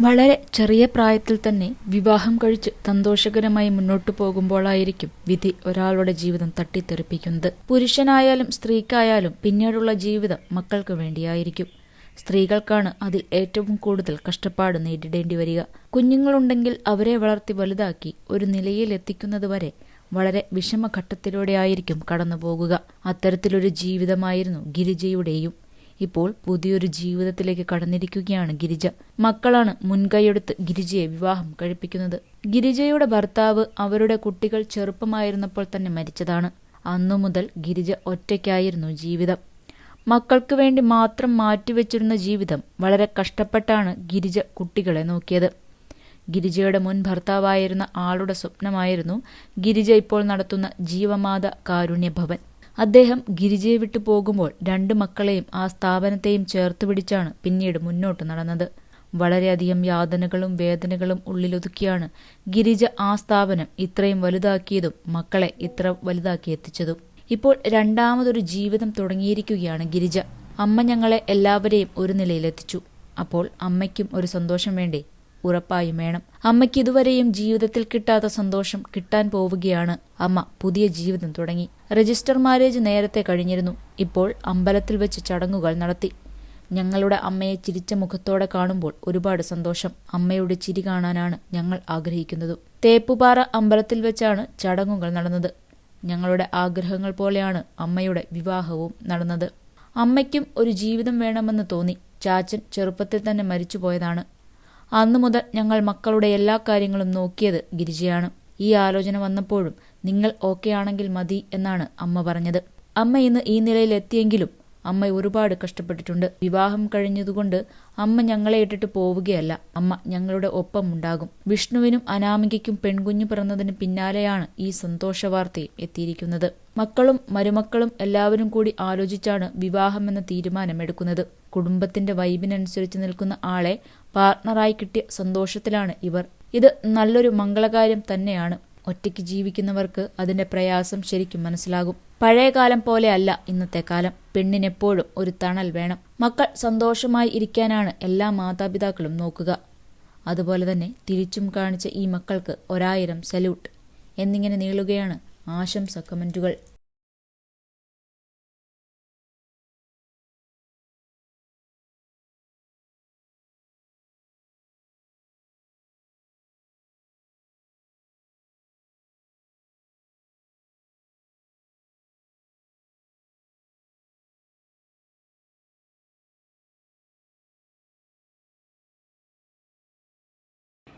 വളരെ ചെറിയ പ്രായത്തിൽ തന്നെ വിവാഹം കഴിച്ച് സന്തോഷകരമായി മുന്നോട്ടു പോകുമ്പോഴായിരിക്കും വിധി ഒരാളുടെ ജീവിതം തട്ടിത്തെറിപ്പിക്കുന്നത്. പുരുഷനായാലും സ്ത്രീക്കായാലും പിന്നീടുള്ള ജീവിതം മക്കൾക്ക് വേണ്ടിയായിരിക്കും. സ്ത്രീകൾക്കാണ് അതിൽ ഏറ്റവും കൂടുതൽ കഷ്ടപ്പാട് നേരിടേണ്ടി വരിക. കുഞ്ഞുങ്ങളുണ്ടെങ്കിൽ അവരെ വളർത്തി വലുതാക്കി ഒരു നിലയിൽ എത്തിക്കുന്നതുവരെ വളരെ വിഷമഘട്ടത്തിലൂടെയായിരിക്കും കടന്നുപോകുക. അത്തരത്തിലൊരു ജീവിതമായിരുന്നു ഗിരിജയുടെയും ഇപ്പോൾ പുതിയൊരു ജീവിതത്തിലേക്ക് കടന്നിരിക്കുകയാണ് ഗിരിജ. മക്കളാണ് മുൻകൈയെടുത്ത് ഗിരിജയെ വിവാഹം കഴിപ്പിക്കുന്നത്. ഗിരിജയുടെ ഭർത്താവ് അവരുടെ കുട്ടികൾ ചെറുപ്പമായിരുന്നപ്പോൾ തന്നെ മരിച്ചതാണ്. അന്നു മുതൽ ഗിരിജ ഒറ്റയ്ക്കായിരുന്നു ജീവിതം. മക്കൾക്ക് വേണ്ടി മാത്രം മാറ്റിവെച്ചിരുന്ന ജീവിതം വളരെ കഷ്ടപ്പെട്ടാണ് ഗിരിജ കുട്ടികളെ നോക്കിയത്. ഗിരിജയുടെ മുൻ ഭർത്താവായിരുന്ന ആളുടെ സ്വപ്നമായിരുന്നു ഗിരിജ ഇപ്പോൾ നടത്തുന്ന ജീവമാത കാരുണ്യ ഭവൻ അദ്ദേഹം ഗിരിജയെ വിട്ടു പോകുമ്പോൾ രണ്ട് മക്കളെയും ആ സ്ഥാപനത്തെയും ചേർത്തു പിടിച്ചാണ് പിന്നീട് മുന്നോട്ട് നടന്നത്. വളരെയധികം യാതനകളും വേദനകളും ഉള്ളിലൊതുക്കിയാണ് ഗിരിജ ആ സ്ഥാപനം ഇത്രയും വലുതാക്കിയതും മക്കളെ ഇത്ര വലുതാക്കി എത്തിച്ചതും. ഇപ്പോൾ രണ്ടാമതൊരു ജീവിതം തുടങ്ങിയിരിക്കുകയാണ് ഗിരിജ. അമ്മ ഞങ്ങളെ എല്ലാവരെയും ഒരു നിലയിലെത്തിച്ചു. അപ്പോൾ അമ്മയ്ക്കും ഒരു സന്തോഷം വേണ്ടേ? ഉറപ്പായും വേണം. അമ്മയ്ക്ക് ഇതുവരെയും ജീവിതത്തിൽ കിട്ടാത്ത സന്തോഷം കിട്ടാൻ പോവുകയാണ് അമ്മ. പുതിയ ജീവിതം തുടങ്ങി. രജിസ്റ്റർ മാരേജ് നേരത്തെ കഴിഞ്ഞിരുന്നു. ഇപ്പോൾ അമ്പലത്തിൽ വെച്ച് ചടങ്ങുകൾ നടത്തി. ഞങ്ങളുടെ അമ്മയെ ചിരിച്ച മുഖത്തോടെ കാണുമ്പോൾ ഒരുപാട് സന്തോഷം. അമ്മയുടെ ചിരി കാണാനാണ് ഞങ്ങൾ ആഗ്രഹിക്കുന്നത്. തേപ്പുപാറ അമ്പലത്തിൽ വെച്ചാണ് ചടങ്ങുകൾ നടന്നത്. ഞങ്ങളുടെ ആഗ്രഹങ്ങൾ പോലെയാണ് അമ്മയുടെ വിവാഹവും നടന്നത്. അമ്മയ്ക്കും ഒരു ജീവിതം വേണമെന്ന് തോന്നി. ചാച്ചൻ ചെറുപ്പത്തിൽ തന്നെ മരിച്ചുപോയതാണ്. അന്നു മുതൽ ഞങ്ങൾ മക്കളുടെ എല്ലാ കാര്യങ്ങളും നോക്കിയത് ഗിരിജയാണ്. ഈ ആലോചന വന്നപ്പോഴും നിങ്ങൾ ഓക്കെ ആണെങ്കിൽ മതി എന്നാണ് അമ്മ പറഞ്ഞത്. അമ്മ ഇന്ന് ഈ നിലയിൽ എത്തിയെങ്കിലും അമ്മ ഒരുപാട് കഷ്ടപ്പെട്ടിട്ടുണ്ട്. വിവാഹം കഴിഞ്ഞതുകൊണ്ട് അമ്മ ഞങ്ങളെ ഇട്ടിട്ട് പോവുകയല്ല അമ്മ ഞങ്ങളുടെ ഒപ്പം ഉണ്ടാകും. വിഷ്ണുവിനും അനാമികയ്ക്കും പെൺകുഞ്ഞു പിറന്നതിന് പിന്നാലെയാണ് ഈ സന്തോഷ വാർത്തയും എത്തിയിരിക്കുന്നത്. മക്കളും മരുമക്കളും എല്ലാവരും കൂടി ആലോചിച്ചാണ് വിവാഹമെന്ന തീരുമാനമെടുക്കുന്നത്. കുടുംബത്തിന്റെ വൈബിനനുസരിച്ച് നിൽക്കുന്ന ആളെ പാർട്ണറായി കിട്ടിയ സന്തോഷത്തിലാണ് ഇവർ. ഇത് നല്ലൊരു മംഗളകാര്യം തന്നെയാണ്. ഒറ്റയ്ക്ക് ജീവിക്കുന്നവർക്ക് അതിന്റെ പ്രയാസം ശരിക്കും മനസ്സിലാകും. പഴയ കാലം പോലെയല്ല ഇന്നത്തെ കാലം. പെണ്ണിനെപ്പോഴും ഒരു തണൽ വേണം. മക്കൾ സന്തോഷമായി ഇരിക്കാനാണ് എല്ലാ മാതാപിതാക്കളും നോക്കുക. അതുപോലെ തന്നെ തിരിച്ചും കാണിച്ച ഈ മക്കൾക്ക് ഒരായിരം സല്യൂട്ട്. എന്നിങ്ങനെ നീളുകയാണ് ആശംസ കമന്റുകൾ.